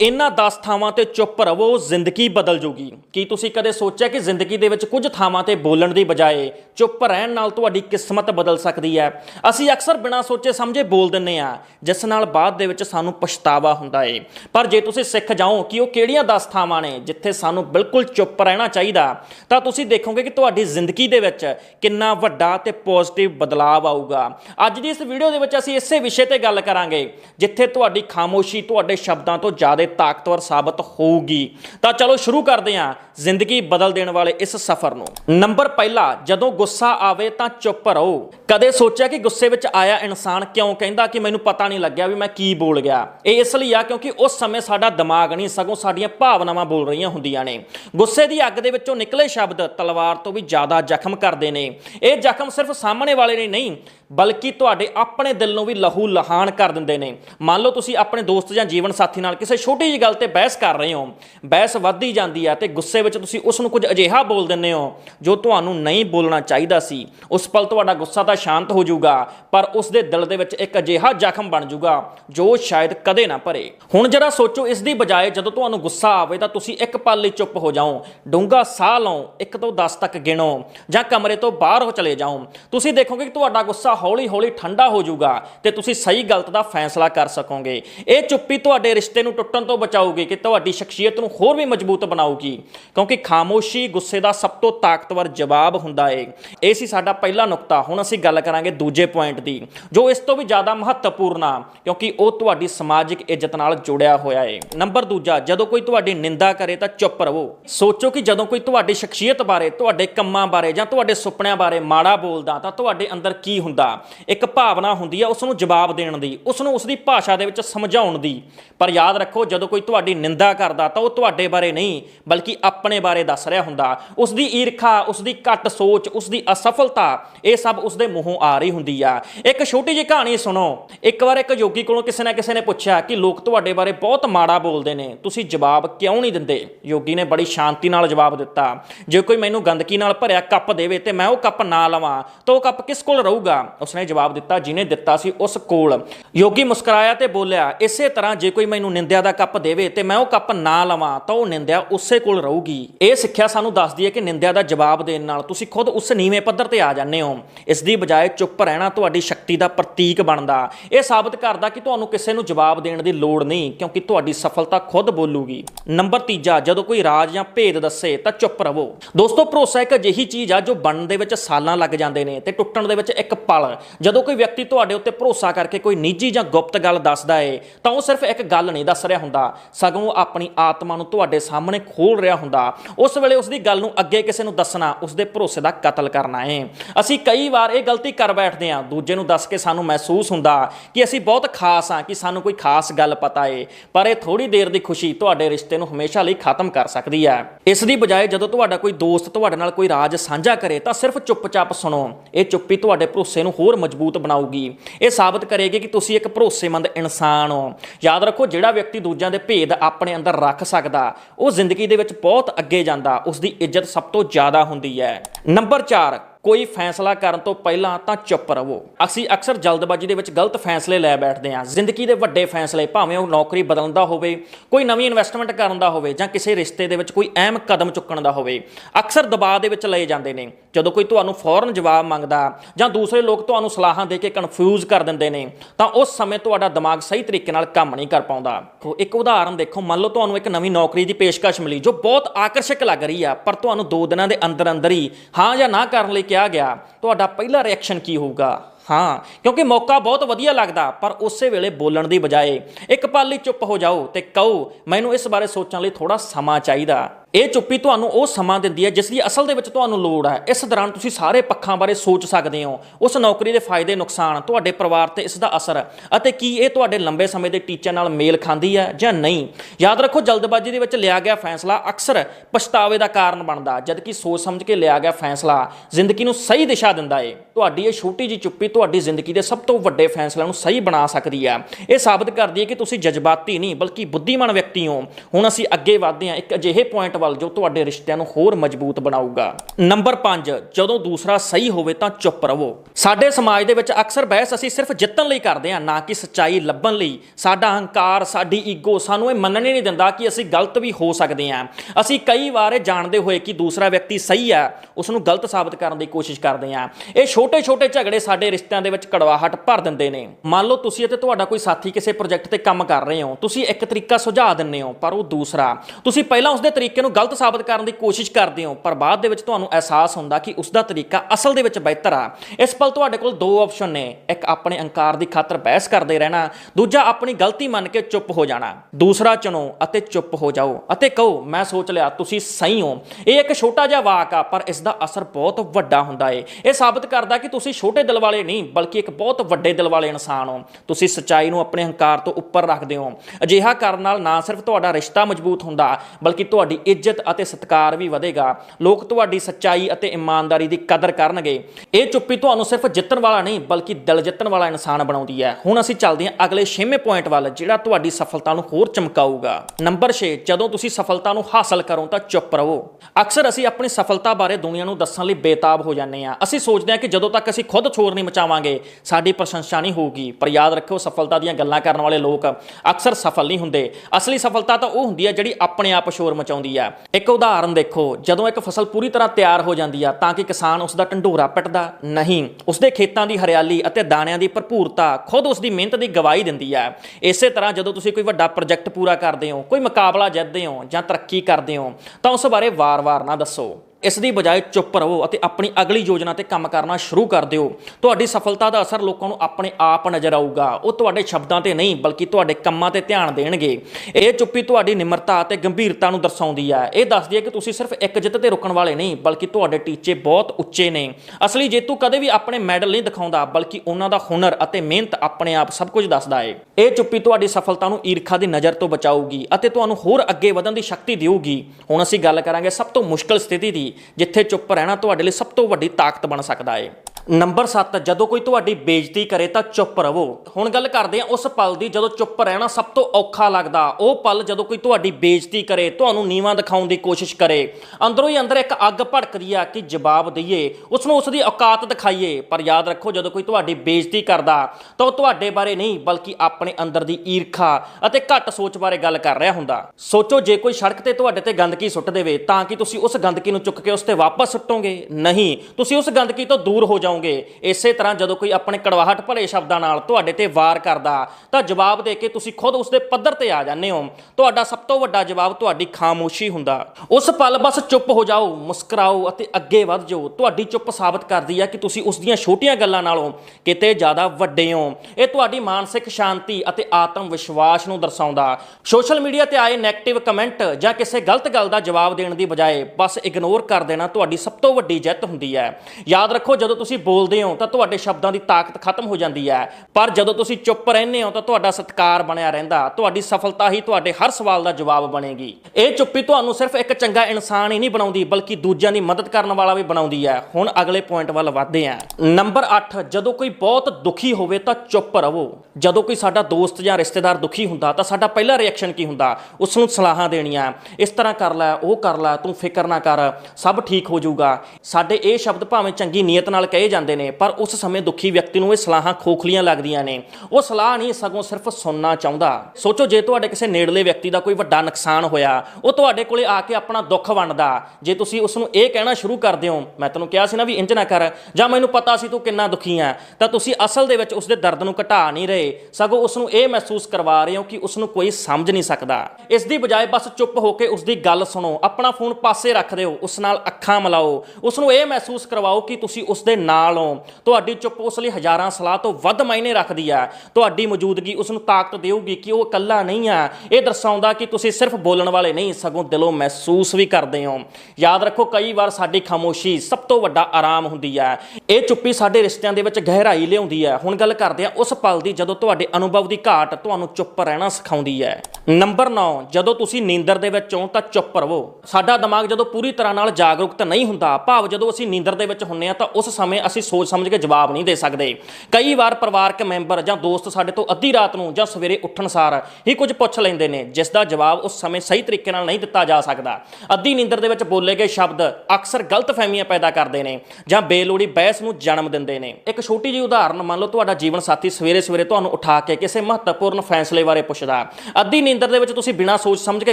ਇਹਨਾਂ 10 ਥਾਵਾਂ ਤੇ ਚੁੱਪ ਰਹੋ, ਜ਼ਿੰਦਗੀ ਬਦਲ ਜੂਗੀ। ਕੀ ਤੁਸੀਂ ਕਦੇ ਸੋਚਿਆ ਕਿ ਜ਼ਿੰਦਗੀ ਦੇ ਵਿੱਚ ਕੁਝ ਥਾਵਾਂ ਤੇ ਬੋਲਣ ਦੀ ਬਜਾਏ ਚੁੱਪ ਰਹਿਣ ਨਾਲ ਤੁਹਾਡੀ ਕਿਸਮਤ ਬਦਲ ਸਕਦੀ ਹੈ? ਅਸੀਂ ਅਕਸਰ ਬਿਨਾਂ ਸੋਚੇ ਸਮਝੇ ਬੋਲ ਦਿੰਨੇ ਆ ਜਿਸ ਨਾਲ ਬਾਅਦ ਦੇ ਵਿੱਚ ਸਾਨੂੰ ਪਛਤਾਵਾ ਹੁੰਦਾ ਏ। ਪਰ ਜੇ ਤੁਸੀਂ ਸਿੱਖ ਜਾਓ ਕਿ ਉਹ ਕਿਹੜੀਆਂ 10 ਥਾਵਾਂ ਨੇ ਜਿੱਥੇ ਸਾਨੂੰ ਬਿਲਕੁਲ ਚੁੱਪ ਰਹਿਣਾ ਚਾਹੀਦਾ, ਤਾਂ ਤੁਸੀਂ ਦੇਖੋਗੇ ਕਿ ਤੁਹਾਡੀ ਜ਼ਿੰਦਗੀ ਦੇ ਵਿੱਚ ਕਿੰਨਾ ਵੱਡਾ ਤੇ ਪੋਜ਼ਿਟਿਵ ਬਦਲਾਅ ਆਊਗਾ। ਅੱਜ ਦੀ ਇਸ ਵੀਡੀਓ ਦੇ ਵਿੱਚ ਅਸੀਂ ਇਸੇ ਵਿਸ਼ੇ ਤੇ ਗੱਲ ਕਰਾਂਗੇ, ਜਿੱਥੇ ਤੁਹਾਡੀ ਖਾਮੋਸ਼ੀ ਤੁਹਾਡੇ ਸ਼ਬਦਾਂ ਤੋਂ ਜ਼ਿਆਦਾ ਤਾਕਤਵਰ ਸਾਬਤ ਹੋਊਗੀ। ਤਾਂ ਚਲੋ ਸ਼ੁਰੂ ਕਰਦੇ ਹਾਂ ਜ਼ਿੰਦਗੀ ਬਦਲ ਦੇਣ ਵਾਲੇ ਇਸ ਸਫ਼ਰ ਨੂੰ। ਨੰਬਰ ਪਹਿਲਾ, ਜਦੋਂ ਗੁੱਸਾ ਆਵੇ ਤਾਂ ਚੁੱਪ ਰਹੋ। ਕਦੇ ਸੋਚਿਆ ਕਿ ਗੁੱਸੇ ਵਿੱਚ ਆਇਆ ਇਨਸਾਨ ਕਿਉਂ ਕਹਿੰਦਾ ਕਿ ਮੈਨੂੰ ਪਤਾ ਨਹੀਂ ਲੱਗਿਆ ਵੀ ਮੈਂ ਕੀ ਬੋਲ ਗਿਆ। ਇਹ ਇਸ ਲਈ ਆ ਕਿਉਂਕਿ ਉਸ ਸਮੇਂ ਸਾਡਾ ਦਿਮਾਗ ਨਹੀਂ, ਸਗੋਂ ਸਾਡੀਆਂ ਭਾਵਨਾਵਾਂ ਬੋਲ ਰਹੀਆਂ ਹੁੰਦੀਆਂ ਨੇ। ਗੁੱਸੇ ਦੀ ਅੱਗ ਦੇ ਵਿੱਚੋਂ ਨਿਕਲੇ ਸ਼ਬਦ ਤਲਵਾਰ ਤੋਂ ਵੀ ਜ਼ਿਆਦਾ ਜ਼ਖਮ ਕਰਦੇ ਨੇ। ਇਹ ਜ਼ਖਮ ਸਿਰਫ ਸਾਹਮਣੇ ਵਾਲੇ ਨੇ ਨਹੀਂ, ਬਲਕਿ ਤੁਹਾਡੇ ਆਪਣੇ ਦਿਲ ਨੂੰ ਵੀ ਲਹੂ ਲਹਾਨ ਕਰ ਦਿੰਦੇ ਨੇ। ਮੰਨ ਲਓ ਤੁਸੀਂ ਆਪਣੇ ਦੋਸਤ ਜਾਂ ਜੀਵਨ ਸਾਥੀ ਨਾਲ ਕਿਸੇ ਛੋਟੀ ਜਿਹੀ ਗੱਲ ਤੇ ਬਹਿਸ ਕਰ ਰਹੇ ਹੋ। ਬਹਿਸ ਵੱਧਦੀ ਜਾਂਦੀ ਹੈ ਤੇ ਗੁੱਸੇ ਵਿੱਚ ਤੁਸੀਂ ਉਸ ਨੂੰ ਕੁਝ ਅਜਿਹਾ ਬੋਲ ਦਿੰਦੇ ਹੋ ਜੋ ਤੁਹਾਨੂੰ ਨਹੀਂ ਬੋਲਣਾ ਚਾਹੀਦਾ ਸੀ। ਉਸ ਪਲ ਤੁਹਾਡਾ ਗੁੱਸਾ ਤਾਂ ਸ਼ਾਂਤ ਹੋ ਜਾਊਗਾ, ਪਰ ਉਸ ਦੇ ਦਿਲ ਦੇ ਵਿੱਚ ਇੱਕ ਅਜਿਹਾ ਜ਼ਖਮ ਬਣ ਜਾਊਗਾ ਜੋ ਸ਼ਾਇਦ ਕਦੇ ਨਾ ਭਰੇ। ਹੁਣ ਜਰਾ ਸੋਚੋ, ਇਸ ਦੀ ਬਜਾਏ ਜਦੋਂ ਤੁਹਾਨੂੰ ਗੁੱਸਾ ਆਵੇ ਤਾਂ ਤੁਸੀਂ ਇੱਕ ਪਲ ਲਈ ਚੁੱਪ ਹੋ ਜਾਓ। ਡੂੰਘਾ ਸਾਹ ਲਓ, ਇੱਕ ਤੋਂ 10 ਤੱਕ ਗਿਣੋ ਜਾਂ ਕਮਰੇ ਤੋਂ ਬਾਹਰ ਹੋ ਚਲੇ ਜਾਓ। ਤੁਸੀਂ ਦੇਖੋਗੇ ਕਿ ਤੁਹਾਡਾ ਗੁੱਸਾ ਹੌਲੀ-ਹੌਲੀ ਠੰਡਾ ਹੋ ਜਾਊਗਾ ਤੇ ਤੁਸੀਂ ਸਹੀ ਗਲਤ ਦਾ ਫੈਸਲਾ ਕਰ ਸਕੋਗੇ। ਇਹ ਚੁੱਪੀ ਤੁਹਾਡੇ ਰਿਸ਼ਤੇ ਨੂੰ ਟੁੱਟ ਟੁੱਟਣ ਤੋਂ ਬਚਾਊਗੀ ਕਿ ਤੁਹਾਡੀ ਸ਼ਖਸੀਅਤ ਨੂੰ ਹੋਰ ਵੀ ਮਜ਼ਬੂਤ ਬਣਾਊਗੀ। ਕਿਉਂਕਿ ਖਾਮੋਸ਼ੀ, ਗੁੱਸੇ ਦਾ ਸਭ ਤੋਂ ਤਾਕਤਵਰ ਜਵਾਬ ਹੁੰਦਾ ਏ। ਇਹ ਸੀ ਸਾਡਾ ਪਹਿਲਾ ਨੁਕਤਾ। ਹੁਣ ਅਸੀਂ ਗੱਲ ਕਰਾਂਗੇ ਦੂਜੇ ਪੁਆਇੰਟ ਦੀ, ਜੋ ਇਸ ਤੋਂ ਵੀ ਜ਼ਿਆਦਾ ਮਹੱਤਵਪੂਰਨ ਆ, ਕਿਉਂਕਿ ਉਹ ਤੁਹਾਡੀ ਸਮਾਜਿਕ ਇੱਜ਼ਤ ਨਾਲ ਜੁੜਿਆ ਹੋਇਆ ਏ। ਨੰਬਰ ਦੂਜਾ, ਜਦੋਂ ਕੋਈ ਤੁਹਾਡੀ ਨਿੰਦਾ ਕਰੇ ਤਾਂ ਚੁੱਪ ਰਹੋ। ਸੋਚੋ ਕਿ ਜਦੋਂ ਕੋਈ ਤੁਹਾਡੀ ਸ਼ਖਸੀਅਤ ਬਾਰੇ, ਤੁਹਾਡੇ ਕੰਮਾਂ ਬਾਰੇ ਜਾਂ ਤੁਹਾਡੇ ਸੁਪਨਿਆਂ ਬਾਰੇ ਮਾੜਾ ਬੋਲਦਾ, ਤਾਂ ਤੁਹਾਡੇ ਅੰਦਰ ਕੀ ਹੁੰਦਾ? ਇੱਕ ਭਾਵਨਾ ਹੁੰਦੀ ਆ ਉਸ ਨੂੰ ਜਵਾਬ ਦੇਣ ਦੀ ਉਸ ਨੂੰ ਉਸ ਦੀ ਭਾਸ਼ਾ ਦੇ ਵਿੱਚ ਸਮਝਾਉਣ ਦੀ। ਪਰ ਯਾਦ ਰੱਖੋ ਜਦੋਂ ਕੋਈ ਤੁਹਾਡੀ ਨਿੰਦਾ ਕਰਦਾ ਤਾਂ ਉਹ ਤੁਹਾਡੇ ਬਾਰੇ ਨਹੀਂ, ਬਲਕਿ ਆਪਣੇ ਬਾਰੇ ਦੱਸ ਰਿਹਾ ਹੁੰਦਾ। ਉਸ ਦੀ ਈਰਖਾ ਉਸ ਦੀ ਘੱਟ ਸੋਚ ਉਸ ਦੀ ਅਸਫਲਤਾ, ਇਹ ਸਭ ਉਸ ਦੇ ਮੂੰਹੋਂ ਆ ਰਹੀ ਹੁੰਦੀ ਆ। ਇੱਕ ਛੋਟੀ ਜਿਹੀ ਕਹਾਣੀ ਸੁਣੋ। ਇੱਕ ਵਾਰ ਇੱਕ ਯੋਗੀ ਕੋਲੋਂ ਕਿਸੇ ਨਾ ਕਿਸੇ ਨੇ ਪੁੱਛਿਆ ਕਿ ਲੋਕ ਤੁਹਾਡੇ ਬਾਰੇ ਬਹੁਤ ਮਾੜਾ ਬੋਲਦੇ ਨੇ, ਤੁਸੀਂ ਜਵਾਬ ਕਿਉਂ ਨਹੀਂ ਦਿੰਦੇ? ਯੋਗੀ ਨੇ ਬੜੀ ਸ਼ਾਂਤੀ ਨਾਲ ਜਵਾਬ ਦਿੱਤਾ। ਜੇ ਕੋਈ ਮੈਨੂੰ ਗੰਦਗੀ ਨਾਲ ਭਰਿਆ ਕੱਪ ਦੇਵੇ ਤੇ ਮੈਂ ਉਹ ਕੱਪ ਨਾ ਲਵਾਂ, ਤਾਂ ਉਹ ਕੱਪ ਕਿਸ ਕੋਲ ਰਹੂਗਾ? ਉਸਨੇ ਜਵਾਬ ਦਿੱਤਾ ਜਿਹਨੇ ਦਿੱਤਾ ਸੀ ਉਸ ਕੋਲ। ਯੋਗੀ ਮੁਸਕਰਾਇਆ ਤੇ ਬੋਲਿਆ, ਇਸੇ ਤਰ੍ਹਾਂ ਜੇ ਕੋਈ ਮੈਨੂੰ ਨਿੰਦਿਆ ਦਾ ਕੱਪ ਦੇਵੇ ਤੇ ਮੈਂ ਉਹ ਕੱਪ ਨਾ ਲਵਾਂ ਤਾਂ ਉਹ ਨਿੰਦਿਆ ਉਸੇ ਕੋਲ ਰਹੂਗੀ। ਇਹ ਸਿੱਖਿਆ ਸਾਨੂੰ ਦੱਸਦੀ ਹੈ ਕਿ ਨਿੰਦਿਆ ਦਾ ਜਵਾਬ ਦੇਣ ਨਾਲ ਤੁਸੀਂ ਖੁਦ ਉਸ ਨੀਵੇਂ ਪੱਧਰ ਤੇ ਆ ਜਾਂਦੇ ਹੋ। ਇਸ ਦੀ ਬਜਾਏ ਚੁੱਪ ਰਹਿਣਾ ਤੁਹਾਡੀ ਸ਼ਕਤੀ ਦਾ ਪ੍ਰਤੀਕ ਬਣਦਾ। ਇਹ ਸਾਬਤ ਕਰਦਾ ਕਿ ਤੁਹਾਨੂੰ ਕਿਸੇ ਨੂੰ ਜਵਾਬ ਦੇਣ ਦੀ ਲੋੜ ਨਹੀਂ, ਕਿਉਂਕਿ ਤੁਹਾਡੀ ਸਫਲਤਾ ਖੁਦ ਬੋਲੂਗੀ। ਨੰਬਰ ਤੀਜਾ, ਜਦੋਂ ਕੋਈ ਰਾਜ ਜਾਂ ਭੇਦ ਦੱਸੇ ਤਾਂ ਚੁੱਪ ਰਹੋ। ਦੋਸਤੋ, ਭਰੋਸਾ ਇੱਕ ਅਜਿਹੀ ਚੀਜ਼ ਆ ਜੋ ਬਣਨ ਦੇ ਵਿੱਚ ਸਾਲਾਂ ਲੱਗ ਜਾਂਦੇ ਨੇ ਤੇ ਟੁੱਟਣ ਦੇ ਵਿੱਚ ਇੱਕ ਪਲ। ਜਦੋਂ ਕੋਈ ਵਿਅਕਤੀ ਤੁਹਾਡੇ ਉੱਤੇ ਭਰੋਸਾ ਕਰਕੇ ਕੋਈ ਨਿੱਜੀ ਜਾਂ ਗੁਪਤ ਗੱਲ ਦੱਸਦਾ ਏ, ਤਾਂ ਉਹ ਸਿਰਫ ਇੱਕ ਗੱਲ ਨਹੀਂ, ਦੱਸ ਰਿਹਾ ਹੁੰਦਾ, ਸਗੋਂ ਆਪਣੀ ਆਤਮਾ ਨੂੰ ਤੁਹਾਡੇ ਸਾਹਮਣੇ ਖੋਲ ਰਿਹਾ ਹੁੰਦਾ। ਉਸ ਵੇਲੇ ਉਸ ਦੀ ਗੱਲ ਨੂੰ ਅੱਗੇ ਕਿਸੇ ਨੂੰ ਦੱਸਣਾ ਉਸ ਦੇ ਭਰੋਸੇ ਦਾ ਕਤਲ ਕਰਨਾ ਏ। ਅਸੀਂ ਕਈ ਵਾਰ ਇਹ ਗਲਤੀ ਕਰ ਬੈਠਦੇ ਹਾਂ, ਦੂਜੇ ਨੂੰ ਦੱਸ ਕੇ ਸਾਨੂੰ ਮਹਿਸੂਸ ਹੁੰਦਾ ਕਿ ਅਸੀਂ ਬਹੁਤ ਖਾਸ ਹਾਂ, ਕਿ ਸਾਨੂੰ ਕੋਈ ਖਾਸ ਗੱਲ ਪਤਾ ਏ। ਪਰ ਇਹ ਥੋੜੀ ਦੇਰ ਦੀ ਖੁਸ਼ੀ ਤੁਹਾਡੇ ਰਿਸ਼ਤੇ ਨੂੰ ਹਮੇਸ਼ਾ ਲਈ ਖਤਮ ਕਰ ਸਕਦੀ ਹੈ। ਇਸ ਦੀ ਬਜਾਏ ਜਦੋਂ ਤੁਹਾਡਾ ਕੋਈ ਦੋਸਤ ਤੁਹਾਡੇ ਨਾਲ ਕੋਈ ਰਾਜ ਸਾਂਝਾ ਕਰੇ, ਤਾਂ ਸਿਰਫ ਚੁੱਪਚਾਪ ਸੁਣੋ। ਇਹ ਚੁੱਪੀ ਤੁਹਾਡੇ ਭਰੋਸੇ ਨੂੰ ਹੋਰ ਮਜ਼ਬੂਤ ਬਣਾਊਗੀ। ਇਹ ਸਾਬਤ ਕਰੇਗੀ ਕਿ ਤੁਸੀਂ ਇੱਕ ਭਰੋਸੇਮੰਦ ਇਨਸਾਨ ਹੋ। ਯਾਦ ਰੱਖੋ, ਜਿਹੜਾ ਵਿਅਕਤੀ ਦੂਜਿਆਂ ਦੇ ਭੇਦ ਆਪਣੇ ਅੰਦਰ ਰੱਖ ਸਕਦਾ। ਉਹ ਜ਼ਿੰਦਗੀ ਦੇ ਵਿੱਚ ਬਹੁਤ ਅੱਗੇ ਜਾਂਦਾ। ਉਸ ਦੀ ਇੱਜ਼ਤ ਸਭ ਤੋਂ ਜ਼ਿਆਦਾ ਹੁੰਦੀ ਹੈ। ਨੰਬਰ 4 ਕੋਈ ਫੈਸਲਾ ਕਰਨ ਤੋਂ ਪਹਿਲਾਂ ਤਾਂ ਚੁੱਪ ਰਹੋ। ਅਸੀਂ ਅਕਸਰ ਜਲਦਬਾਜ਼ੀ ਦੇ ਵਿੱਚ ਗਲਤ ਫੈਸਲੇ ਲੈ ਬੈਠਦੇ ਹਾਂ। ਜ਼ਿੰਦਗੀ ਦੇ ਵੱਡੇ ਫੈਸਲੇ, ਭਾਵੇਂ ਉਹ ਨੌਕਰੀ ਬਦਲਣ ਦਾ ਹੋਵੇ, ਕੋਈ ਨਵੀਂ ਇਨਵੈਸਟਮੈਂਟ ਕਰਨ ਦਾ ਹੋਵੇ ਜਾਂ ਕਿਸੇ ਰਿਸ਼ਤੇ ਦੇ ਵਿੱਚ ਕੋਈ ਅਹਿਮ ਕਦਮ ਚੁੱਕਣ ਦਾ ਹੋਵੇ, ਅਕਸਰ ਦਬਾਅ ਦੇ ਵਿੱਚ ਲਏ ਜਾਂਦੇ ਨੇ। ਜਦੋਂ ਕੋਈ ਤੁਹਾਨੂੰ ਫੌਰਨ ਜਵਾਬ ਮੰਗਦਾ ਜਾਂ ਦੂਸਰੇ ਲੋਕ ਤੁਹਾਨੂੰ ਸਲਾਹਾਂ ਦੇ ਕੇ ਕਨਫਿਊਜ਼ ਕਰ ਦਿੰਦੇ ਨੇ, ਤਾਂ ਉਸ ਸਮੇਂ ਤੁਹਾਡਾ ਦਿਮਾਗ ਸਹੀ ਤਰੀਕੇ ਨਾਲ ਕੰਮ ਨਹੀਂ ਕਰ ਪਾਉਂਦਾ। ਤੋ ਇੱਕ ਉਦਾਹਰਨ ਦੇਖੋ। ਮੰਨ ਲਓ ਤੁਹਾਨੂੰ ਇੱਕ ਨਵੀਂ ਨੌਕਰੀ ਦੀ ਪੇਸ਼ਕਸ਼ ਮਿਲੀ ਜੋ ਬਹੁਤ ਆਕਰਸ਼ਕ ਲੱਗ ਰਹੀ ਆ, ਪਰ ਤੁਹਾਨੂੰ 2 ਦਿਨਾਂ ਦੇ ਅੰਦਰ ਅੰਦਰ ਹੀ ਹਾਂ ਜਾਂ ਨਾ ਕਰਨ ਲਈ ਕਿਹਾ ਗਿਆ, ਤੁਹਾਡਾ ਪਹਿਲਾ ਰਿਐਕਸ਼ਨ ਕੀ ਹੋਊਗਾ? ਹਾਂ, ਕਿਉਂਕਿ ਮੌਕਾ ਬਹੁਤ ਵਧੀਆ ਲੱਗਦਾ, ਪਰ ਉਸੇ ਵੇਲੇ ਬੋਲਣ ਦੀ ਬਜਾਏ ਇੱਕ ਪਲ ਲਈ ਚੁੱਪ ਹੋ ਜਾਓ ਤੇ ਕਹੋ, ਮੈਨੂੰ ਇਸ ਬਾਰੇ ਸੋਚਣ ਲਈ ਥੋੜਾ ਸਮਾਂ ਚਾਹੀਦਾ। ਇਹ ਚੁੱਪੀ ਤੁਹਾਨੂੰ ਉਹ ਸਮਾਂ ਦਿੰਦੀ ਹੈ ਜਿਸ ਦੀ ਅਸਲ ਦੇ ਵਿੱਚ ਤੁਹਾਨੂੰ ਲੋੜ ਹੈ। ਇਸ ਦੌਰਾਨ ਤੁਸੀਂ ਸਾਰੇ ਪੱਖਾਂ ਬਾਰੇ ਸੋਚ ਸਕਦੇ ਹੋ। ਉਸ ਨੌਕਰੀ ਦੇ ਫਾਇਦੇ, ਨੁਕਸਾਨ, ਤੁਹਾਡੇ ਪਰਿਵਾਰ ਤੇ ਇਸ ਦਾ ਅਸਰ ਅਤੇ ਕੀ ਇਹ ਤੁਹਾਡੇ ਲੰਬੇ ਸਮੇਂ ਦੇ ਟੀਚਿਆਂ ਨਾਲ ਮੇਲ ਖਾਂਦੀ ਹੈ ਜਾਂ ਨਹੀਂ। ਯਾਦ ਰੱਖੋ, ਜਲਦਬਾਜ਼ੀ ਦੇ ਵਿੱਚ ਲਿਆ ਗਿਆ ਫੈਸਲਾ ਅਕਸਰ ਪਛਤਾਵੇ ਦਾ ਕਾਰਨ ਬਣਦਾ, ਜਦਕਿ ਸੋਚ ਸਮਝ ਕੇ ਲਿਆ ਗਿਆ ਫੈਸਲਾ ਜ਼ਿੰਦਗੀ ਨੂੰ ਸਹੀ ਦਿਸ਼ਾ ਦਿੰਦਾ ਏ। ਤੁਹਾਡੀ ਇਹ ਛੋਟੀ ਜੀ ਚੁੱਪੀ ਤੁਹਾਡੀ ਜ਼ਿੰਦਗੀ ਦੇ ਸਭ ਤੋਂ ਵੱਡੇ ਫੈਸਲਿਆਂ ਨੂੰ ਸਹੀ ਬਣਾ ਸਕਦੀ ਹੈ। ਇਹ ਸਾਬਤ ਕਰਦੀ ਹੈ ਕਿ ਤੁਸੀਂ ਜਜ਼ਬਾਤੀ ਨਹੀਂ, ਬਲਕਿ ਬੁੱਧੀਮਾਨ ਵਿਅਕਤੀ ਹੋ। ਹੁਣ ਅਸੀਂ ਅੱਗੇ ਵਧਦੇ ਹਾਂ। ਇੱਕ ਅਜਿਹੇ ਪੁਆਇੰਟ ਵੱਲ ਜੋ ਤੁਹਾਡੇ ਰਿਸ਼ਤਿਆਂ ਨੂੰ ਹੋਰ ਮਜ਼ਬੂਤ ਬਣਾਊਗਾ। ਨੰਬਰ 5 ਜਦੋਂ ਦੂਸਰਾ ਸਹੀ ਹੋਵੇ ਤਾਂ ਚੁੱਪ ਰਹੋ। ਸਾਡੇ ਸਮਾਜ ਦੇ ਵਿੱਚ ਅਕਸਰ ਬਹਿਸ ਅਸੀਂ ਸਿਰਫ ਜਿੱਤਣ ਲਈ ਕਰਦੇ ਹਾਂ, ਨਾ ਕਿ ਸੱਚਾਈ ਲੱਭਣ ਲਈ। ਸਾਡਾ ਹੰਕਾਰ, ਸਾਡੀ ਈਗੋ ਸਾਨੂੰ ਇਹ ਮੰਨਣ ਹੀ ਨਹੀਂ ਦਿੰਦਾ ਕਿ ਅਸੀਂ ਗਲਤ ਵੀ ਹੋ ਸਕਦੇ ਹਾਂ। ਅਸੀਂ ਕਈ ਵਾਰ ਇਹ ਜਾਣਦੇ ਹੋਏ ਕਿ ਦੂਸਰਾ ਵਿਅਕਤੀ ਸਹੀ ਹੈ ਉਸ ਨੂੰ ਗਲਤ ਸਾਬਤ ਕਰਨ ਦੀ ਕੋਸ਼ਿਸ਼ ਕਰਦੇ ਹਾਂ। ਇਹ ਛੋਟੇ-ਛੋਟੇ ਝਗੜੇ ਸਾਡੇ ਰਿਸ਼ਤਿਆਂ ਦੇ ਵਿੱਚ ਕੜਵਾਹਟ ਭਰ ਦਿੰਦੇ ਨੇ। ਮੰਨ ਲਓ ਤੁਸੀਂ ਅਤੇ ਤੁਹਾਡਾ ਕੋਈ ਸਾਥੀ ਕਿਸੇ ਪ੍ਰੋਜੈਕਟ ਤੇ ਕੰਮ ਕਰ ਰਹੇ ਹੋ। ਤੁਸੀਂ ਇੱਕ ਤਰੀਕਾ ਸੁਝਾਅ ਦਿੰਦੇ ਹੋ, ਪਰ ਉਹ ਦੂਸਰਾ। ਤੁਸੀਂ ਪਹਿਲਾਂ ਉਸਦੇ ਤਰੀਕੇ ਨੂੰ ਗਲਤ ਸਾਬਤ ਕਰਨ ਦੀ ਕੋਸ਼ਿਸ਼ ਕਰਦੇ ਹੋ, ਪਰ ਬਾਅਦ ਦੇ ਵਿੱਚ ਤੁਹਾਨੂੰ ਅਹਿਸਾਸ ਹੁੰਦਾ ਕਿ ਉਸਦਾ ਤਰੀਕਾ ਅਸਲ ਦੇ ਵਿੱਚ ਬਿਹਤਰ ਆ। ਇਸ ਪਲ ਤੁਹਾਡੇ ਕੋਲ ਦੋ ਆਪਸ਼ਨ ਨੇ। ਇੱਕ ਆਪਣੇ ਅਹੰਕਾਰ ਦੀ ਖਾਤਰ ਬਹਿਸ ਕਰਦੇ ਰਹਿਣਾ, ਦੂਜਾ ਆਪਣੀ ਗਲਤੀ ਮੰਨ ਕੇ ਚੁੱਪ ਹੋ ਜਾਣਾ। ਦੂਸਰਾ ਚੁਣੋ ਅਤੇ ਚੁੱਪ ਹੋ ਜਾਓ ਅਤੇ ਕਹੋ, ਮੈਂ ਸੋਚ ਲਿਆ, ਤੁਸੀਂ ਸਹੀ ਹੋ। ਇਹ ਇੱਕ ਛੋਟਾ ਜਿਹਾ ਵਾਕ ਆ, ਪਰ ਇਸ ਦਾ ਅਸਰ ਬਹੁਤ ਵੱਡਾ ਹੁੰਦਾ ਏ। ਇਹ ਸਾਬਤ ਕਰਦਾ ਕਿ ਤੁਸੀਂ ਛੋਟੇ ਦਿਲ ਵਾਲੇ ਨਹੀਂ, ਬਲਕਿ ਇੱਕ ਬਹੁਤ ਵੱਡੇ ਦਿਲ ਵਾਲੇ ਇਨਸਾਨ ਹੋ। ਤੁਸੀਂ ਸੱਚਾਈ ਨੂੰ ਆਪਣੇ ਹੰਕਾਰ ਤੋਂ ਉੱਪਰ ਰੱਖਦੇ ਹੋ। ਅਜਿਹਾ ਕਰਨ ਨਾਲ ਨਾ ਸਿਰਫ ਤੁਹਾਡਾ ਰਿਸ਼ਤਾ ਮਜ਼ਬੂਤ ਹੁੰਦਾ, ਬਲਕਿ ਤੁਹਾਡੀ ਇੱਜ਼ਤ ਅਤੇ ਸਤਿਕਾਰ ਵੀ ਵਧੇਗਾ। ਲੋਕ ਤੁਹਾਡੀ ਸੱਚਾਈ ਅਤੇ ਇਮਾਨਦਾਰੀ ਦੀ ਕਦਰ ਕਰਨਗੇ। ਇਹ ਚੁੱਪੀ ਤੁਹਾਨੂੰ ਸਿਰਫ ਜਿੱਤਣ ਵਾਲਾ ਨਹੀਂ, ਬਲਕਿ ਦਿਲ ਜਿੱਤਣ ਵਾਲਾ ਇਨਸਾਨ ਬਣਾਉਂਦੀ ਹੈ। ਹੁਣ ਅਸੀਂ ਚੱਲਦੇ ਹਾਂ ਅਗਲੇ 6ਵੇਂ ਪੁਆਇੰਟ ਵੱਲ, ਜਿਹੜਾ ਤੁਹਾਡੀ ਸਫਲਤਾ ਨੂੰ ਹੋਰ ਚਮਕਾਊਗਾ। ਨੰਬਰ 6 ਜਦੋਂ ਤੁਸੀਂ ਸਫਲਤਾ ਨੂੰ ਹਾਸਲ ਕਰੋ ਤਾਂ ਚੁੱਪ ਰਹੋ। ਅਕਸਰ ਅਸੀਂ ਆਪਣੀ ਸਫਲਤਾ ਬਾਰੇ ਦੁਨੀਆ ਨੂੰ ਦੱਸਣ ਲਈ ਬੇਤਾਬ ਹੋ ਜਾਂਦੇ ਹਾਂ। ਅਸੀਂ ਸੋਚਦੇ ਹਾਂ ਕਿ ਜਦੋਂ ਤੱਕ ਅਸੀਂ ਖੁਦ ਛੋਰ ਨਹੀਂ ਮਚਾਵਾਂਗੇ, ਸਾਡੀ ਪ੍ਰਸ਼ੰਸਾ ਨਹੀਂ ਹੋਊਗੀ। ਪਰ ਯਾਦ ਰੱਖਿਓ, ਸਫਲਤਾ ਦੀਆਂ ਗੱਲਾਂ ਕਰਨ ਵਾਲੇ ਲੋਕ ਅਕਸਰ ਸਫਲ ਨਹੀਂ ਹੁੰਦੇ। ਅਸਲੀ ਸਫਲਤਾ ਤਾਂ ਉਹ ਹੁੰਦੀ ਹੈ ਜਿਹੜੀ ਆਪਣੇ ਆਪ ਸ਼ੋਰ ਮਚਾਉਂਦੀ ਹੈ। ਇੱਕ ਉਦਾਹਰਨ ਦੇਖੋ, ਜਦੋਂ ਇੱਕ ਫਸਲ ਪੂਰੀ ਤਰ੍ਹਾਂ ਤਿਆਰ ਹੋ ਜਾਂਦੀ ਆ, ਤਾਂ ਕਿ ਕਿਸਾਨ ਉਸ ਦਾ ਢੰਡੋਰਾ ਪਿੱਟਦਾ ਨਹੀਂ। ਉਸ ਦੇ ਖੇਤਾਂ ਦੀ ਹਰਿਆਲੀ ਅਤੇ ਦਾਣਿਆਂ ਦੀ ਭਰਪੂਰਤਾ ਖੁਦ ਉਸ ਦੀ ਮਿਹਨਤ ਦੀ ਗਵਾਹੀ ਦਿੰਦੀ ਹੈ ਇਸੇ ਤਰ੍ਹਾਂ ਜਦੋਂ ਤੁਸੀਂ ਕੋਈ ਵੱਡਾ ਪ੍ਰੋਜੈਕਟ ਪੂਰਾ ਕਰਦੇ ਹੋ, ਕੋਈ ਮੁਕਾਬਲਾ ਜਿੱਤਦੇ ਹੋ ਜਾਂ ਤਰੱਕੀ ਕਰਦੇ ਹੋ, ਤਾਂ ਉਸ ਬਾਰੇ ਵਾਰ-ਵਾਰ ਨਾ ਦੱਸੋ। ਇਸ ਦੀ ਬਜਾਏ ਚੁੱਪ ਰਹੋ ਅਤੇ ਆਪਣੀ ਅਗਲੀ ਯੋਜਨਾ ਤੇ ਕੰਮ ਕਰਨਾ ਸ਼ੁਰੂ ਕਰ ਦਿਓ। ਤੁਹਾਡੀ ਸਫਲਤਾ ਦਾ ਅਸਰ ਲੋਕਾਂ ਨੂੰ ਆਪਣੇ ਆਪ ਨਜ਼ਰ ਆਊਗਾ। ਉਹ ਤੁਹਾਡੇ ਸ਼ਬਦਾਂ ਤੇ ਨਹੀਂ, ਬਲਕਿ ਤੁਹਾਡੇ ਕੰਮਾਂ ਤੇ ਧਿਆਨ ਦੇਣਗੇ। ਇਹ ਚੁੱਪੀ ਤੁਹਾਡੀ ਨਿਮਰਤਾ ਅਤੇ ਗੰਭੀਰਤਾ ਨੂੰ ਦਰਸਾਉਂਦੀ ਹੈ। ਇਹ ਦੱਸਦੀ ਹੈ ਕਿ ਤੁਸੀਂ ਸਿਰਫ ਇੱਕ ਜਿੱਤ ਤੇ ਰੁਕਣ ਵਾਲੇ ਨਹੀਂ, ਬਲਕਿ ਤੁਹਾਡੇ ਟੀਚੇ ਬਹੁਤ ਉੱਚੇ ਨੇ। ਅਸਲੀ ਜੇਤੂ ਕਦੇ ਵੀ ਆਪਣੇ ਮੈਡਲ ਨਹੀਂ ਦਿਖਾਉਂਦਾ, ਬਲਕਿ ਉਹਨਾਂ ਦਾ ਹੁਨਰ ਅਤੇ ਮਿਹਨਤ ਆਪਣੇ ਆਪ ਸਭ ਕੁਝ ਦੱਸਦਾ ਹੈ ਇਹ ਚੁੱਪੀ ਤੁਹਾਡੀ ਸਫਲਤਾ ਨੂੰ ਈਰਖਾ ਦੀ ਨਜ਼ਰ ਤੋਂ ਬਚਾਊਗੀ ਅਤੇ ਤੁਹਾਨੂੰ ਹੋਰ ਅੱਗੇ ਵਧਣ ਦੀ ਸ਼ਕਤੀ ਦੇਊਗੀ। ਹੁਣ ਅਸੀਂ ਗੱਲ ਕਰਾਂਗੇ ਸਭ ਤੋਂ ਮੁਸ਼ਕਲ ਸਥਿਤੀ ਦੀ ਜਿੱਥੇ ਚੁੱਪ ਰਹਿਣਾ ਤੁਹਾਡੇ ਲਈ ਸਭ ਤੋਂ ਵੱਡੀ ਤਾਕਤ ਬਣ ਸਕਦਾ ਹੈ ਨੰਬਰ 7 ਜਦੋਂ ਕੋਈ ਤੁਹਾਡੀ ਬੇਇੱਜ਼ਤੀ ਕਰੇ ਤਾਂ ਚੁੱਪ ਰਹੋ ਹੁਣ ਗੱਲ ਕਰਦੇ ਹਾਂ ਉਸ ਪਲ ਦੀ ਜਦੋਂ ਚੁੱਪ ਰਹਿਣਾ ਸਭ ਤੋਂ ਔਖਾ ਲੱਗਦਾ। ਉਹ ਪਲ ਜਦੋਂ ਕੋਈ ਤੁਹਾਡੀ ਬੇਇੱਜ਼ਤੀ ਕਰੇ, ਤੁਹਾਨੂੰ ਨੀਵਾਂ ਦਿਖਾਉਣ ਦੀ ਕੋਸ਼ਿਸ਼ ਕਰੇ। ਅੰਦਰੋਂ ਹੀ ਅੰਦਰ ਇੱਕ ਅੱਗ ਭੜਕਦੀ ਆ ਕਿ ਜਵਾਬ ਦਈਏ। ਉਸ ਨੂੰ ਉਸ ਦੀ ਔਕਾਤ ਦਿਖਾਈਏ। ਪਰ ਯਾਦ ਰੱਖੋ, ਜਦੋਂ ਕੋਈ ਤੁਹਾਡੀ ਬੇਇੱਜ਼ਤੀ ਕਰਦਾ, ਤਾਂ ਉਹ ਤੁਹਾਡੇ ਬਾਰੇ ਨਹੀਂ, ਬਲਕਿ ਆਪਣੇ ਅੰਦਰ ਦੀ ਈਰਖਾ ਅਤੇ ਘੱਟ ਸੋਚ ਬਾਰੇ ਗੱਲ ਕਰ ਰਿਹਾ ਹੁੰਦਾ। ਸੋਚੋ, ਜੇ ਕੋਈ ਸੜਕ ਤੇ ਤੁਹਾਡੇ ਤੇ ਗੰਦਗੀ ਸੁੱਟ ਦੇਵੇ, ਤਾਂ ਕਿ ਤੁਸੀਂ ਉਸ ਗੰਦਗੀ ਨੂੰ ਚੁੱਕ ਕੇ ਉਸ ਤੇ ਵਾਪਸ ਸੁੱਟੋਗੇ? ਨਹੀਂ। ਤੁਸੀਂ ਉਸ ਗੰਦਗੀ ਤੋਂ ਦੂਰ ਹੋ ਜਾਓਗੇ। ਇਸੇ ਤਰ੍ਹਾਂ ਜਦੋਂ ਕੋਈ ਆਪਣੇ ਕੜਵਾਹਟ ਭਰੇ ਸ਼ਬਦਾਂ ਨਾਲ ਤੁਹਾਡੇ ਤੇ ਵਾਰ ਕਰਦਾ, ਤਾਂ ਜਵਾਬ ਦੇ ਕੇ ਤੁਸੀਂ ਖੁਦ ਉਸ ਦੇ ਪੱਧਰ ਤੇ ਆ ਜਾਂਦੇ ਹੋ। ਤੁਹਾਡਾ ਸਭ ਤੋਂ ਵੱਡਾ ਜਵਾਬ ਤੁਹਾਡੀ ਖਾਮੋਸ਼ੀ ਹੁੰਦਾ। ਉਸ ਪਲ ਬਸ ਚੁੱਪ ਹੋ ਜਾਓ, ਮੁਸਕਰਾਓ ਅਤੇ ਅੱਗੇ ਵਧ ਜਾਓ। ਤੁਹਾਡੀ ਚੁੱਪ ਸਾਬਤ ਕਰਦੀ ਹੈ ਕਿ ਤੁਸੀਂ ਉਸ ਦੀਆਂ ਛੋਟੀਆਂ ਗੱਲਾਂ ਨਾਲੋਂ ਕਿਤੇ ਜ਼ਿਆਦਾ ਵੱਡੇ ਹੋ। ਇਹ ਤੁਹਾਡੀ ਮਾਨਸਿਕ ਸ਼ਾਂਤੀ ਅਤੇ ਆਤਮ ਵਿਸ਼ਵਾਸ ਨੂੰ ਦਰਸਾਉਂਦਾ। ਸੋਸ਼ਲ ਮੀਡੀਆ ਤੇ ਆਏ 네ਗੇਟਿਵ ਕਮੈਂਟ ਜਾਂ ਕਿਸੇ ਗਲਤ ਗੱਲ ਦਾ ਜਵਾਬ ਦੇਣ ਦੀ ਬਜਾਏ ਬਸ ਇਗਨੋਰ ਕਰ ਦੇਣਾ, ਤੁਹਾਡੀ ਸਭ ਤੋਂ ਵੱਡੀ ਜਿੱਤ ਹੁੰਦੀ ਹੈ। ਯਾਦ ਰੱਖੋ, ਜਦੋਂ ਤੁਸੀਂ ਬੋਲਦੇ ਹੋ, ਤਾਂ ਤੁਹਾਡੇ ਸ਼ਬਦਾਂ ਦੀ ਤਾਕਤ ਖਤਮ ਹੋ ਜਾਂਦੀ ਹੈ। ਪਰ ਜਦੋਂ ਤੁਸੀਂ ਚੁੱਪ ਰਹਿੰਦੇ ਹੋ, ਤਾਂ ਤੁਹਾਡਾ ਸਤਿਕਾਰ ਬਣਿਆ ਰਹਿੰਦਾ। ਤੁਹਾਡੀ ਸਫਲਤਾ ਹੀ ਤੁਹਾਡੇ ਹਰ ਸਵਾਲ ਦਾ ਜਵਾਬ ਬਣੇਗੀ। ਇਹ ਚੁੱਪੀ ਤੁਹਾਨੂੰ ਸਿਰਫ ਇੱਕ ਚੰਗਾ ਇਨਸਾਨ ਹੀ ਨਹੀਂ ਬਣਾਉਂਦੀ, ਬਲਕਿ ਦੂਜਿਆਂ ਦੀ ਮਦਦ ਕਰਨ ਵਾਲਾ ਵੀ ਬਣਾਉਂਦੀ ਹੈ। ਹੁਣ ਅਗਲੇ ਪੁਆਇੰਟ ਵੱਲ ਵਧਦੇ ਹਾਂ। ਨੰਬਰ 8 ਜਦੋਂ ਕੋਈ ਬਹੁਤ ਦੁਖੀ ਹੋਵੇ, ਤਾਂ ਚੁੱਪ ਰਹੋ। ਜਦੋਂ ਕੋਈ ਸਾਡਾ ਦੋਸਤ ਜਾਂ ਰਿਸ਼ਤੇਦਾਰ ਦੁਖੀ ਹੁੰਦਾ, ਤਾਂ ਸਾਡਾ ਪਹਿਲਾ ਰਿਐਕਸ਼ਨ ਕੀ ਹੁੰਦਾ? ਉਸ ਨੂੰ ਸਲਾਹਾਂ ਦੇਣੀਆਂ। ਇਸ ਤਰ੍ਹਾਂ ਕਰ ਲੈ, ਉਹ ਕਰ ਲੈ, ਤੂੰ ਫਿਕਰ ਨਾ ਕਰ। ਸਭ ਠੀਕ ਹੋ ਜਾਊਗਾ। ਸਾਡੇ ਇਹ ਸ਼ਬਦ ਭਾਵੇਂ ਚੰਗੀ ਨੀਅਤ ਨਾਲ ਕਹੇ ਜਾਂਦੇ ਨੇ, ਪਰ ਉਸ ਸਮੇਂ ਦੁਖੀ ਵਿਅਕਤੀ ਨੂੰ ਇਹ ਸਲਾਹਾਂ ਖੋਖਲੀਆਂ ਲੱਗਦੀਆਂ ਨੇ। ਉਹ ਸਲਾਹ ਨਹੀਂ, ਸਗੋਂ ਸਿਰਫ ਸੁਣਨਾ ਚਾਹੁੰਦਾ। ਸੋਚੋ, ਜੇ ਤੁਹਾਡੇ ਕਿਸੇ ਨੇੜਲੇ ਵਿਅਕਤੀ ਦਾ ਕੋਈ ਵੱਡਾ ਨੁਕਸਾਨ ਹੋਇਆ, ਉਹ ਤੁਹਾਡੇ ਕੋਲੇ ਆ ਕੇ ਆਪਣਾ ਦੁੱਖ ਵੰਡਦਾ। ਜੇ ਤੁਸੀਂ ਉਸ ਨੂੰ ਇਹ ਕਹਿਣਾ ਸ਼ੁਰੂ ਕਰਦੇ ਹੋ, ਮੈਂ ਤੈਨੂੰ ਕਿਹਾ ਸੀ ਨਾ ਵੀ ਇੰਜ ਨਾ ਕਰ, ਜਾਂ ਮੈਨੂੰ ਪਤਾ ਸੀ ਤੂੰ ਕਿੰਨਾ ਦੁਖੀ ਆ ਤਾਂ ਤੁਸੀਂ ਅਸਲ ਦੇ ਵਿੱਚ ਉਸ ਦੇ ਦਰਦ ਨੂੰ ਘਟਾ ਨਹੀਂ ਰਹੇ। ਸਗੋਂ ਉਸ ਨੂੰ ਇਹ ਮਹਿਸੂਸ ਕਰਵਾ ਰਹੇ ਹੋ ਕਿ ਉਸ ਨੂੰ ਕੋਈ ਸਮਝ ਨਹੀਂ ਸਕਦਾ। ਇਸ ਦੀ ਬਜਾਏ ਬਸ ਚੁੱਪ ਹੋ ਕੇ ਉਸ ਦੀ ਗੱਲ ਸੁਣੋ, ਆਪਣਾ ਫੋਨ ਪਾਸੇ ਰੱਖ ਦਿਓ, ਉਸ ਨਾਲ ਅੱਖਾਂ ਮਿਲਾਓ ਉਸ ਨੂੰ ਇਹ ਮਹਿਸੂਸ ਕਰਵਾਓ ਕਿ ਤੁਸੀਂ ਉਸ ਦੇ ਨਾਲ ਹੋ। ਤੁਹਾਡੀ ਚੁੱਪ ਉਸ ਲਈ ਹਜ਼ਾਰਾਂ ਸਲਾਹ ਤੋਂ ਵੱਧ ਮਾਇਨੇ ਰੱਖਦੀ ਹੈ। ਤੁਹਾਡੀ ਮੌਜੂਦਗੀ ਉਸ ਨੂੰ ਤਾਕਤ ਦੇਊਗੀ ਕਿ ਉਹ ਇਕੱਲਾ ਨਹੀਂ ਹੈ। ਇਹ ਦਰਸਾਉਂਦਾ ਕਿ ਤੁਸੀਂ ਸਿਰਫ ਬੋਲਣ ਵਾਲੇ ਨਹੀਂ, ਸਗੋਂ ਦਿਲੋਂ ਮਹਿਸੂਸ ਵੀ ਕਰਦੇ ਹੋ। ਯਾਦ ਰੱਖੋ, ਕਈ ਵਾਰ ਸਾਡੀ ਖਾਮੋਸ਼ੀ ਸਭ ਤੋਂ ਵੱਡਾ ਆਰਾਮ ਹੁੰਦੀ ਹੈ। ਇਹ ਚੁੱਪੀ ਸਾਡੇ ਰਿਸ਼ਤਿਆਂ ਦੇ ਵਿੱਚ ਗਹਿਰਾਈ ਲਿਆਉਂਦੀ ਹੈ। ਹੁਣ ਗੱਲ ਕਰਦੇ ਹਾਂ ਉਸ ਪਲ ਦੀ ਜਦੋਂ ਤੁਹਾਡੇ ਅਨੁਭਵ ਦੀ ਘਾਟ ਤੁਹਾਨੂੰ ਚੁੱਪ ਰਹਿਣਾ ਸਿਖਾਉਂਦੀ ਹੈ। ਨੰਬਰ 9 ਜਦੋਂ ਤੁਸੀਂ ਨੀਂਦਰ ਦੇ ਵਿੱਚ ਹੋ ਤਾਂ ਚੁੱਪ ਰਹੋ। ਸਾਡਾ ਦਿਮਾਗ ਜਦੋਂ ਪੂਰੀ ਤਰ੍ਹਾਂ ਨਾਲ ਜਾਗਰੂਕਤ ਨਹੀਂ ਹੁੰਦਾ। ਭਾਵ ਜਦੋਂ ਅਸੀਂ ਨੀਂਦਰ ਦੇ ਵਿੱਚ ਹੁੰਨੇ ਆ ਤਾਂ ਉਸ ਸਮੇਂ ਅਸੀਂ ਸੋਚ ਸਮਝ ਕੇ ਜਵਾਬ ਨਹੀਂ ਦੇ ਸਕਦੇ। ਕਈ ਵਾਰ ਪਰਿਵਾਰਕ ਮੈਂਬਰ ਜਾਂ ਦੋਸਤ ਸਾਡੇ ਤੋਂ ਅੱਧੀ ਰਾਤ ਨੂੰ ਜਾਂ ਸਵੇਰੇ ਉੱਠਣ ਸਾਰ ਹੀ ਕੁਝ ਪੁੱਛ ਲੈਂਦੇ ਨੇ, ਜਿਸ ਦਾ ਜਵਾਬ ਉਸ ਸਮੇਂ ਸਹੀ ਤਰੀਕੇ ਨਾਲ ਨਹੀਂ ਦਿੱਤਾ ਜਾ ਸਕਦਾ। ਅੱਧੀ ਨੀਂਦਰ ਦੇ ਵਿੱਚ ਬੋਲੇ ਗਏ ਸ਼ਬਦ ਅਕਸਰ ਗਲਤਫਹਿਮੀਆਂ ਪੈਦਾ ਕਰਦੇ ਨੇ ਜਾਂ ਬੇਲੋੜੀ ਬਹਿਸ ਨੂੰ ਜਨਮ ਦਿੰਦੇ ਨੇ। ਇੱਕ ਛੋਟੀ ਜਿਹੀ ਉਦਾਹਰਨ ਮੰਨ ਲਓ, ਤੁਹਾਡਾ ਜੀਵਨ ਸਾਥੀ ਸਵੇਰੇ ਸਵੇਰੇ ਤੁਹਾਨੂੰ ਉਠਾ ਕੇ ਕਿਸੇ ਮਹੱਤਵਪੂਰਨ ਫੈਸਲੇ ਬਾਰੇ ਪੁੱਛਦਾ। ਅੱਧੀ ਨੀਂਦਰ ਦੇ ਵਿੱਚ ਤੁਸੀਂ ਬਿਨਾਂ ਸੋਚ ਸਮਝ ਕੇ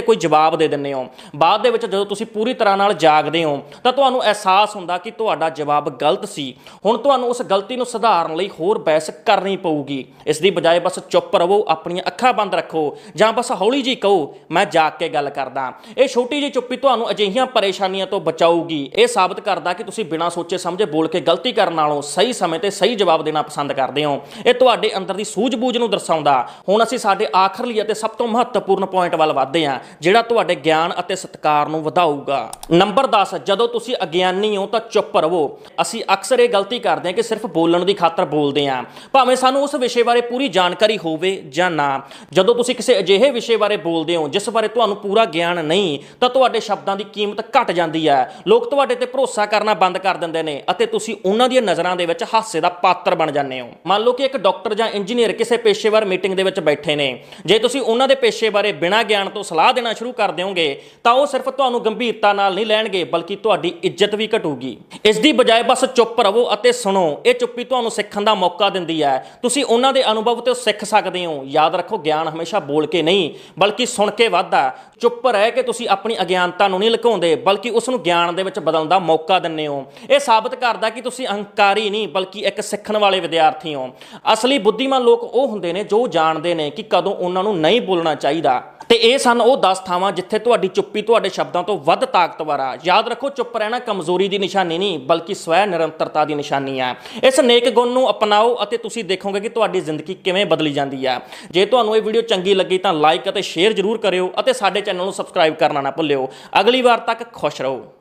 ਕੋਈ ਜਵਾਬ ਦੇ ਦਿੰਦੇ ਹੋ। ਬਾਅਦ ਦੇ ਵਿੱਚ ਜਦੋਂ ਤੁਸੀਂ ਪੂਰੀ ਤਰ੍ਹਾਂ ਨਾਲ ਜਾਗਦੇ ਹੋ, ਤਾਂ ਤੁਹਾਨੂੰ ਅਹਿਸਾਸ ਹੁੰਦਾ ਕਿ ਤੁਹਾਡਾ ਜਵਾਬ ਗਲਤ ਸੀ। ਹੁਣ ਤੁਹਾਨੂੰ ਉਸ ਗਲਤੀ ਨੂੰ ਸੁਧਾਰਨ ਲਈ ਹੋਰ ਬਹਿਸ ਕਰਨੀ ਪਊਗੀ। ਇਸ ਦੀ ਬਜਾਏ ਬਸ ਚੁੱਪ ਰਹੋ, ਆਪਣੀਆਂ ਅੱਖਾਂ ਬੰਦ ਰੱਖੋ, ਜਾਂ ਬਸ ਹੌਲੀ ਜੀ ਕਹੋ, ਮੈਂ ਜਾਗ ਕੇ ਗੱਲ ਕਰਦਾ ਇਹ ਛੋਟੀ ਜਿਹੀ ਚੁੱਪੀ ਤੁਹਾਨੂੰ ਅਜਿਹੀਆਂ ਪਰੇਸ਼ਾਨੀਆਂ ਤੋਂ ਬਚਾਊਗੀ। ਇਹ ਸਾਬਤ ਕਰਦਾ ਕਿ ਤੁਸੀਂ ਬਿਨਾਂ ਸੋਚੇ ਸਮਝੇ ਬੋਲ ਕੇ ਗਲਤੀ ਕਰਨ ਨਾਲੋਂ ਸਹੀ ਸਮੇਂ ਤੇ ਸਹੀ ਜਵਾਬ ਦੇਣਾ ਪਸੰਦ ਕਰਦੇ ਹੋ। ਇਹ ਤੁਹਾਡੇ ਅੰਦਰ ਦੀ ਸੂਝ-ਬੂਝ ਨੂੰ ਦਰਸਾਉਂਦਾ। ਹੁਣ ਅਸੀਂ ਸਾਡੇ ਆਖਰਲੀ ਅਤੇ ਸਭ ਤੋਂ ਮਹੱਤਵਪੂਰਨ ਪੁਆਇੰਟ ਵੱਲ ਵਧਦੇ ਹਾਂ, ਜਿਹੜਾ ਤੁਹਾਡੇ ਗਿਆਨ ਅਤੇ ਸਤਿਕਾਰ ਨੂੰ ਵਧਾਊਗਾ। ਨੰਬਰ 10 ਜਦੋਂ ਤੁਸੀਂ ਅਗਿਆਨੀ ਹੋ ਤਾਂ ਚੁੱਪ ਰਹੋ। ਅਸੀਂ ਅਕਸਰ ਇਹ ਗਲਤੀ ਕਰਦੇ ਹਾਂ ਕਿ ਸਿਰਫ ਬੋਲਣ ਦੀ ਖਾਤਰ ਬੋਲਦੇ ਹਾਂ। ਭਾਵੇਂ ਸਾਨੂੰ ਉਸ ਵਿਸ਼ੇ ਬਾਰੇ ਪੂਰੀ ਜਾਣਕਾਰੀ ਹੋਵੇ ਜਾਂ ਨਾ, ਜਦੋਂ ਤੁਸੀਂ ਕਿਸੇ ਅਜਿਹੇ ਵਿਸ਼ੇ ਬਾਰੇ ਬੋਲਦੇ ਹੋ ਜਿਸ ਬਾਰੇ ਤੁਹਾਨੂੰ ਪੂਰਾ ਗਿਆਨ ਨਹੀਂ, ਤਾਂ ਤੁਹਾਡੇ ਸ਼ਬਦਾਂ ਦੀ ਕੀਮਤ ਘਟ ਜਾਂਦੀ ਹੈ। ਲੋਕ ਤੁਹਾਡੇ ਤੇ ਭਰੋਸਾ ਕਰਨਾ ਬੰਦ ਕਰ ਦਿੰਦੇ ਨੇ ਅਤੇ ਤੁਸੀਂ ਉਹਨਾਂ ਦੀਆਂ ਨਜ਼ਰਾਂ ਦੇ ਵਿੱਚ ਹਾਸੇ ਦਾ ਪਾਤਰ ਬਣ ਜਾਂਦੇ ਹੋ। ਮੰਨ ਲਓ ਕਿ ਇੱਕ ਡਾਕਟਰ ਜਾਂ ਇੰਜੀਨੀਅਰ ਕਿਸੇ ਪੇਸ਼ੇਵਰ ਮੀਟਿੰਗ ਦੇ ਵਿੱਚ ਬੈਠੇ ਨੇ। ਜੇ ਤੁਸੀਂ ਉਹਨਾਂ ਦੇ ਪੇਸ਼ੇ ਬਾਰੇ ਬਿਨਾਂ ਗਿਆਨ ਤੋਂ ਸਲਾਹ ਦੇਣਾ ਸ਼ੁਰੂ ਕਰ ਦਿਓਗੇ, ਤਾਂ ਉਹ ਸਿਰਫ ਤੁਹਾਨੂੰ ਗੰਭੀਰਤਾ ਨਾਲ ਨਹੀਂ ਲੈਣਗੇ ਬਲਕਿ ਤੁਹਾਡੀ ਇੱਜ਼ਤ ਵੀ ਘਟੂਗੀ। ਇਸ ਦੀ ਬਜਾਏ ਬਸ ਚੁੱਪ ਰਹੋ ਅਤੇ ਸੁਣੋ, ਇਹ ਚੁੱਪੀ ਤੁਹਾਨੂੰ ਸਿੱਖਣ ਦਾ ਮੌਕਾ ਦਿੰਦੀ ਹੈ। ਤੁਸੀਂ ਉਹਨਾਂ ਦੇ ਅਨੁਭਵ ਤੋਂ ਸਿੱਖ ਸਕਦੇ ਹੋ। ਯਾਦ ਰੱਖੋ, ਗਿਆਨ ਹਮੇਸ਼ਾ ਬੋਲ ਕੇ ਨਹੀਂ, ਬਲਕਿ ਸੁਣ ਕੇ ਵੱਧਦਾ ਚੁੱਪ ਰਹਿ ਕੇ ਤੁਸੀਂ ਆਪਣੀ ਅਗਿਆਨਤਾ ਨੂੰ ਨਹੀਂ ਲੁਕਾਉਂਦੇ, ਬਲਕਿ ਉਸ ਨੂੰ ਗਿਆਨ ਦੇ ਵਿੱਚ ਬਦਲਣ ਦਾ ਮੌਕਾ ਦਿੰਦੇ ਹੋ। ਇਹ ਸਾਬਤ ਕਰਦਾ ਕਿ ਤੁਸੀਂ ਅਹੰਕਾਰੀ ਨਹੀਂ, ਬਲਕਿ ਇੱਕ ਸਿੱਖਣ ਵਾਲੇ ਵਿਦਿਆਰਥੀ ਹੋ। ਅਸਲੀ ਬੁੱਧੀਮਾਨ ਲੋਕ ਉਹ ਹੁੰਦੇ ਨੇ ਜੋ ਜਾਣਦੇ ਨੇ ਕਿ ਕਦੋਂ ਉਹਨਾਂ ਨੂੰ ਨਹੀਂ ਬੋਲਣਾ ਚਾਹੀਦਾ। ਤੇ ਇਹ ਸਨ ਉਹ 10 ਥਾਵਾਂ ਜਿੱਥੇ ਤੁਹਾਡੀ ਚੁੱਪੀ ਤੁਹਾਡੇ ਸ਼ਬਦਾਂ ਤੋਂ ਵੱਧ ਤਾਕਤਵਰ ਆ। ਯਾਦ ਰੱਖੋ, ਚੁੱਪ ਰਹਿਣਾ ਕਮਜ਼ੋਰੀ ਦੀ ਨਿਸ਼ਾਨੀ ਨਹੀਂ, ਬਲਕਿ ਸਵੈ ਨਿਰੰਤਰਤਾ ਦੀ ਨਿਸ਼ਾਨੀ ਆ। ਇਸ ਨੇਕ ਗੁਣ ਨੂੰ ਅਪਣਾਓ ਅਤੇ ਤੁਸੀਂ ਦੇਖੋਗੇ ਕਿ ਤੁਹਾਡੀ ਜ਼ਿੰਦਗੀ ਕਿਵੇਂ ਬਦਲੀ ਜਾਂਦੀ ਆ। ਜੇ ਤੁਹਾਨੂੰ ਇਹ ਵੀਡੀਓ ਚੰਗੀ ਲੱਗੀ ਤਾਂ ਲਾਈਕ ਅਤੇ ਸ਼ੇਅਰ ਜ਼ਰੂਰ ਕਰਿਓ ਅਤੇ ਸਾਡੇ ਚੈਨਲ ਨੂੰ ਸਬਸਕ੍ਰਾਈਬ ਕਰਨਾ ਨਾ ਭੁੱਲਿਓ। ਅਗਲੀ ਵਾਰ ਤੱਕ ਖੁਸ਼ ਰਹੋ।